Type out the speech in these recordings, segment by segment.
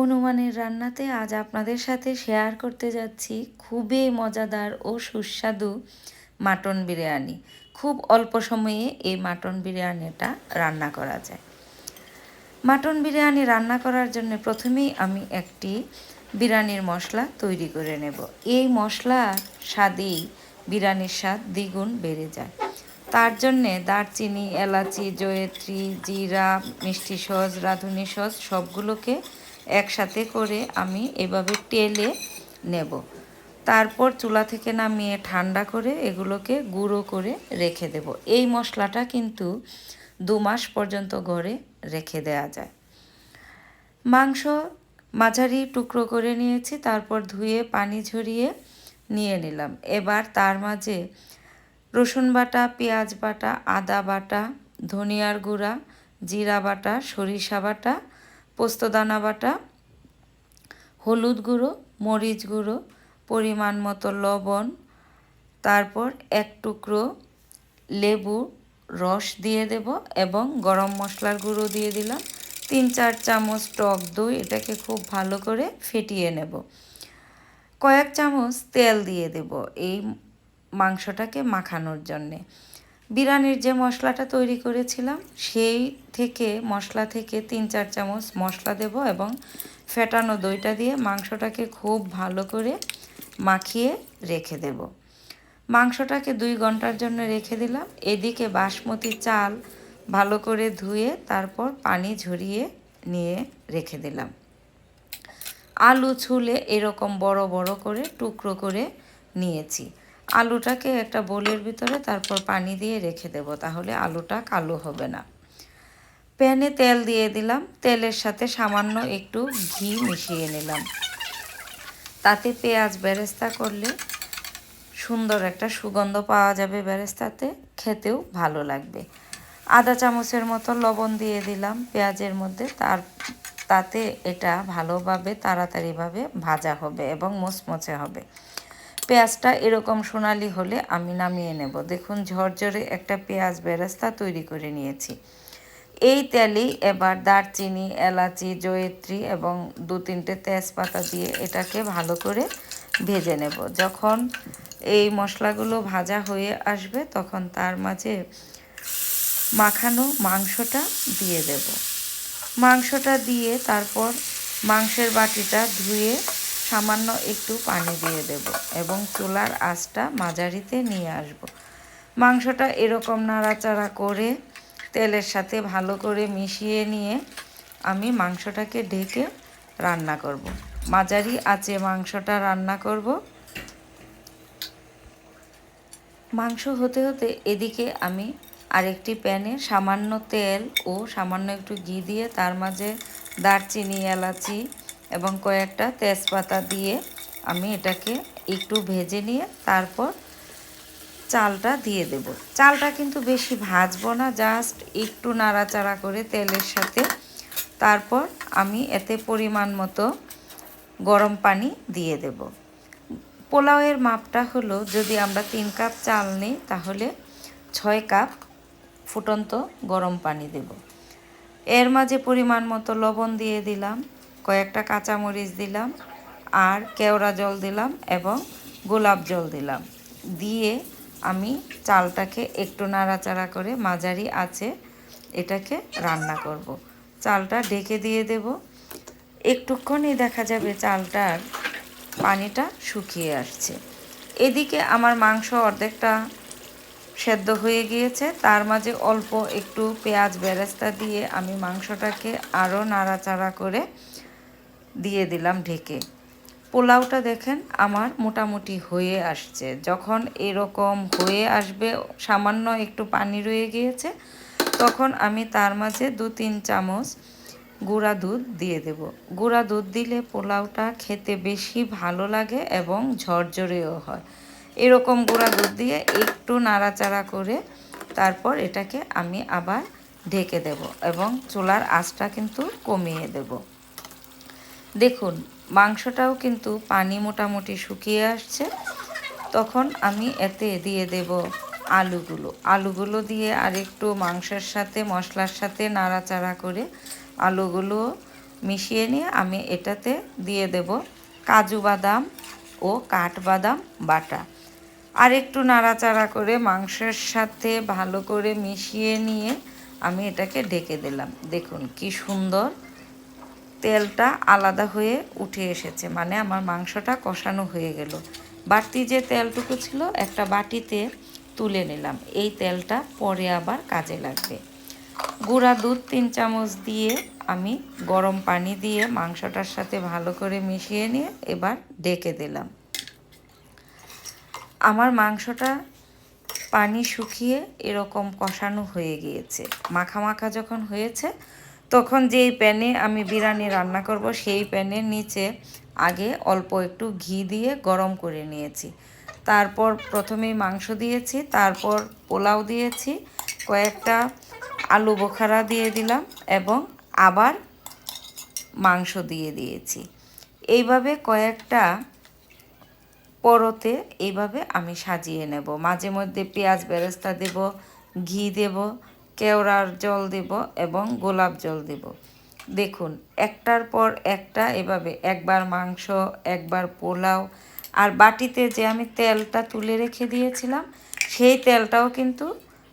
হনুমানের রান্নাতে আজ আপনাদের সাথে শেয়ার করতে যাচ্ছি খুবই মজাদার ও সুস্বাদু মাটন বিরিয়ানি। খুব অল্প সময়ে এই মাটন বিরিয়ানিটা রান্না করা যায়। মাটন বিরিয়ানি রান্না করার জন্য প্রথমেই আমি একটি বিরিয়ানির মশলা তৈরি করে নেব। এই মশলা স্বাদেই বিরিয়ানির স্বাদ দ্বিগুণ বেড়ে যায়। তার জন্যে দারচিনি, এলাচি, জয়ত্রী, জিরা, মিষ্টি সস, রাঁধুনি সস সবগুলোকে একসাথে করে আমি এভাবে টেলে নেব। তারপর চুলা থেকে নামিয়ে ঠান্ডা করে এগুলোকে গুঁড়ো করে রেখে দেব। এই মশলাটা কিন্তু দু মাস পর্যন্ত ঘরে রেখে দেয়া যায়। মাংস মাঝারি টুকরো করে নিয়েছি, তারপর ধুয়ে পানি ঝরিয়ে নিয়ে নিলাম। এবার তার মাঝে রসুন বাটা, পেঁয়াজ বাটা, আদা বাটা, ধনিয়ার গুঁড়া, জিরা বাটা, সরিষা বাটা পোস্তদানা বাটা, হলুদ গুঁড়ো, মরিচ গুঁড়ো, পরিমাণ মতো লবণ, তারপর এক টুকরো লেবু রস দিয়ে দেব এবং গরম মশলার গুঁড়ো দিয়ে দিলাম। তিন চার চামচ টক দই, এটাকে খুব ভালো করে ফেটিয়ে নেব। কয়েক চামচ তেল দিয়ে দেব এই মাংসটাকে মাখানোর জন্যে। বিরিয়ানির যে মশলাটা তৈরি করেছিলাম, সেই থেকে মশলা থেকে তিন চার চামচ মশলা দেব এবং ফেটানো দইটা দিয়ে মাংসটাকে খুব ভালো করে মাখিয়ে রেখে দেব। মাংসটাকে দুই ঘণ্টার জন্য রেখে দিলাম। এদিকে বাসমতি চাল ভালো করে ধুয়ে তারপর পানি ঝরিয়ে নিয়ে রেখে দিলাম। আলু ছুলে এরকম বড় বড় করে টুকরো করে নিয়েছি। আলুটাকে একটা বোলের ভিতরে তারপর পানি দিয়ে রেখে দেব, তাহলে আলুটা কালো হবে না। প্যানে তেল দিয়ে দিলাম, তেলের সাথে সামান্য একটু ঘি মিশিয়ে নিলাম। তাতে পেঁয়াজ বেরেস্তা করলে সুন্দর একটা সুগন্ধ পাওয়া যাবে বেরেস্তাতে, খেতেও ভালো লাগবে। আদা চামচের মতো লবণ দিয়ে দিলাম পেঁয়াজের মধ্যে, তার তাতে এটা ভালোভাবে, তাড়াতাড়িভাবে ভাজা হবে এবং মুচমুচে হবে। পেঁয়াজটা এরকম সোনালি হলে আমি নামিয়ে নেব। দেখুন, ঝরঝরে একটা পেঁয়াজ বেরেস্তা তৈরি করে নিয়েছি। এই তেলেই এবার দারচিনি, এলাচি, জয়ত্রী এবং দু তিনটে তেজপাতা দিয়ে এটাকে ভালো করে ভেজে নেব। যখন এই মশলাগুলো ভাজা হয়ে আসবে, তখন তার মাঝে মাখানো মাংসটা দিয়ে দেব। মাংসটা দিয়ে তারপর মাংসের বাটিটা ধুয়ে সামান্য একটু পানি দিয়ে দেব এবং চুলার আঁচটা মাঝারিতে নিয়ে আসব মাংসটা এরকম নাড়াচাড়া করে তেলের সাথে ভালো করে মিশিয়ে নিয়ে আমি মাংসটাকে ঢেকে রান্না করব। মাঝারি আঁচে মাংসটা রান্না করব মাংস হতে হতে এদিকে আমি আরেকটি প্যানে সামান্য তেল ও সামান্য একটু ঘি দিয়ে তার মাঝে দারচিনি, এলাচি এবং কয়েকটা তেজপাতা দিয়ে আমি এটাকে একটু ভেজে নিয়ে তারপর চালটা দিয়ে দেব। চালটা কিন্তু বেশি ভাজবো না জাস্ট একটু নাড়াচাড়া করে তেলের সাথে। তারপর আমি এতে পরিমাণ মতো গরম পানি দিয়ে দেব। পোলাওয়ের মাপটা হলো, যদি আমরা তিন কাপ চাল নিই, তাহলে ছয় কাপ ফুটন্ত গরম পানি দেব। এর মাঝে পরিমাণ মতো লবণ দিয়ে দিলাম। কয়েকটা কাঁচামরিচ দিলাম আর কেওড়া জল দিলাম এবং গোলাপ জল দিলাম। দিয়ে আমি চালটাকে একটু নাড়াচাড়া করে মাঝারি আছে এটাকে রান্না করব। চালটা ঢেকে দিয়ে দেব। একটুক্ষণই দেখা যাবে চালটার পানিটা শুকিয়ে আসছে। এদিকে আমার মাংস অর্ধেকটা সেদ্ধ হয়ে গিয়েছে। তার মাঝে অল্প একটু পেঁয়াজ বেরেস্তা দিয়ে আমি মাংসটাকে আরও নাড়াচাড়া করে দিয়ে দিলাম ঢেকে। পোলাওটা দেখেন আমার মোটামুটি হয়ে আসছে। যখন এরকম হয়ে আসবে, সামান্য একটু পানি রয়ে গিয়েছে, তখন আমি তার মাঝে দু তিন চামচ গুঁড়া দুধ দিয়ে দেব। গুঁড়া দুধ দিলে পোলাওটা খেতে বেশি ভালো লাগে এবং ঝরঝরেও হয়। এরকম গুঁড়া দুধ দিয়ে একটু নাড়াচাড়া করে তারপর এটাকে আমি আবার ঢেকে দেব এবং চুলার আঁচটা কিন্তু কমিয়ে দেব। দেখুন, মাংসটাও কিন্তু পানি মোটামুটি শুকিয়ে আসছে। তখন আমি এতে দিয়ে দেব আলুগুলো। আলুগুলো দিয়ে আর একটু মাংসের সাথে, মশলার সাথে নাড়াচাড়া করে আলুগুলো মিশিয়ে নিয়ে আমি এটাতে দিয়ে দেব কাজু বাদাম ও কাঠবাদাম বাটা। আর একটু নাড়াচাড়া করে মাংসের সাথে ভালো করে মিশিয়ে নিয়ে আমি এটাকে ঢেকে দিলাম। দেখুন কি সুন্দর তেলটা আলাদা হয়ে উঠে এসেছে মানে আমার মাংসটা কষানো হয়ে গেল। বাড়তি যে তেলটুকু ছিল, একটা বাটিতে তুলে নিলাম। এই তেলটা পরে আবার কাজে লাগবে। গুঁড়া দুধ তিন চামচ দিয়ে আমি গরম পানি দিয়ে মাংসটার সাথে ভালো করে মিশিয়ে নিয়ে এবার ডেকে দিলাম। আমার মাংসটা পানি শুকিয়ে এরকম কষানো হয়ে গিয়েছে। মাখা মাখা যখন হয়েছে তখন যেই প্যানে আমি বিরিয়ানি রান্না করব, সেই প্যানের নিচে আগে অল্প একটু ঘি দিয়ে গরম করে নিয়েছি। তারপর প্রথমেই মাংস দিয়েছি, তারপর পোলাও দিয়েছি, কয়েকটা আলু বোখারা দিয়ে দিলাম এবং আবার মাংস দিয়ে দিয়েছি। এইভাবে কয়েকটা পরতে এইভাবে আমি সাজিয়ে নেব। মাঝে মধ্যে পেঁয়াজ বেরেস্তা দেব, ঘি দেব কেওড়ার জল দেব এবং গোলাপ জল দেব। দেখুন, একটার পর একটা এভাবে, একবার মাংস, একবার পোলাও, আর বাটিতে যে আমি তেলটা তুলে রেখে দিয়েছিলাম, সেই তেলটাও কিন্তু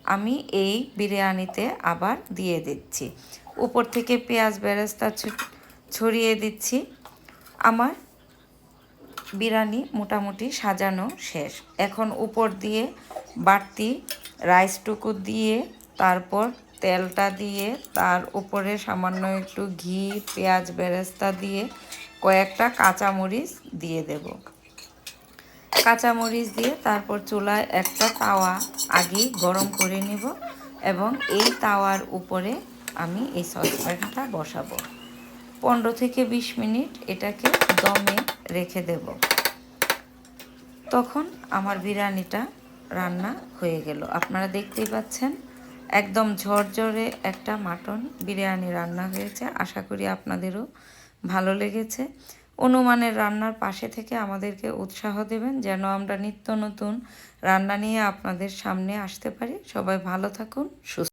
আমি এই বিরিয়ানিতে আবার দিয়ে দিচ্ছি। উপর থেকে পেঁয়াজ বেরেস্তা ছড়িয়ে দিচ্ছি। আমার বিরিয়ানি মোটামুটি সাজানো শেষ। এখন উপর দিয়ে বাড়তি রাইসটুকু দিয়ে তারপর তেলটা দিয়ে তার উপরে সামান্য একটু ঘি, পেঁয়াজ বেরেস্তা দিয়ে কয়েকটা কাঁচামরিচ দিয়ে দেব। কাঁচামরিচ দিয়ে তারপর চুলায় একটা তাওয়া আগেই গরম করে নেব এবং এই তাওয়ার উপরে আমি এই সসপ্যানটা বসাবো। পনেরো থেকে বিশ মিনিট এটাকে দমে রেখে দেব। তখন আমার বিরিয়ানিটা রান্না হয়ে গেল। আপনারা দেখতেই পাচ্ছেন একদম ঝরঝরে একটা মাটন বিরিয়ানি রান্না হয়েছে। আশা করি আপনাদেরও ভালো লেগেছে। অনুমানের রান্নার পাশে থেকে আমাদেরকে উৎসাহ দেবেন যেন আমরা নিত্য নতুন রান্না নিয়ে আপনাদের সামনে আসতে পারি। সবাই ভালো থাকুন, সুস্থ